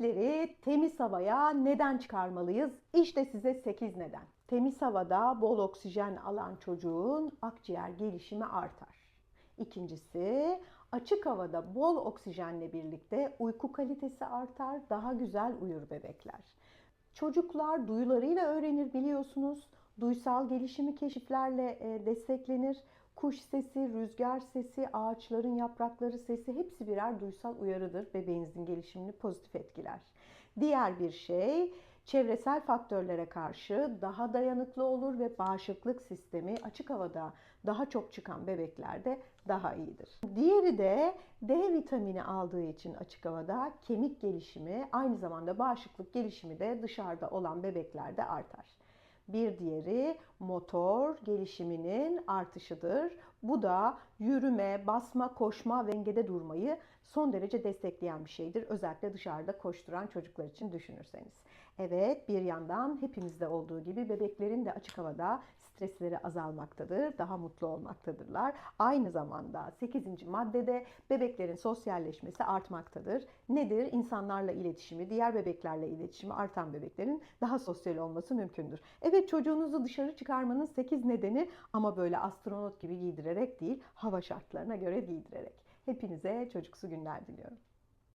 Bebekleri temiz havaya neden çıkarmalıyız? İşte size 8 neden. Temiz havada bol oksijen alan çocuğun akciğer gelişimi artar. İkincisi, açık havada bol oksijenle birlikte uyku kalitesi artar, daha güzel uyur bebekler. Çocuklar duyularıyla öğrenir biliyorsunuz. Duysal gelişimi keşiflerle e, desteklenir. Kuş sesi, rüzgar sesi, ağaçların yaprakları sesi hepsi birer duysal uyarıdır. Bebeğinizin gelişimini pozitif etkiler. Diğer bir şey çevresel faktörlere karşı daha dayanıklı olur ve bağışıklık sistemi açık havada daha çok çıkan bebeklerde daha iyidir. Diğeri de D vitamini aldığı için açık havada kemik gelişimi aynı zamanda bağışıklık gelişimi de dışarıda olan bebeklerde artar. Bir diğeri motor gelişiminin artışıdır. Bu da yürüme, basma, koşma dengede durmayı son derece destekleyen bir şeydir. Özellikle dışarıda koşturan çocuklar için düşünürseniz. Evet bir yandan hepimizde olduğu gibi bebeklerin de açık havada stresleri azalmaktadır, daha mutlu olmaktadırlar. Aynı zamanda 8. maddede bebeklerin sosyalleşmesi artmaktadır. Nedir? İnsanlarla iletişimi, diğer bebeklerle iletişimi artan bebeklerin daha sosyal olması mümkündür. Evet çocuğunuzu dışarı çıkarmanın 8 nedeni ama böyle astronot gibi giydirerek değil, hava şartlarına göre giydirerek. Hepinize çocuksu günler diliyorum.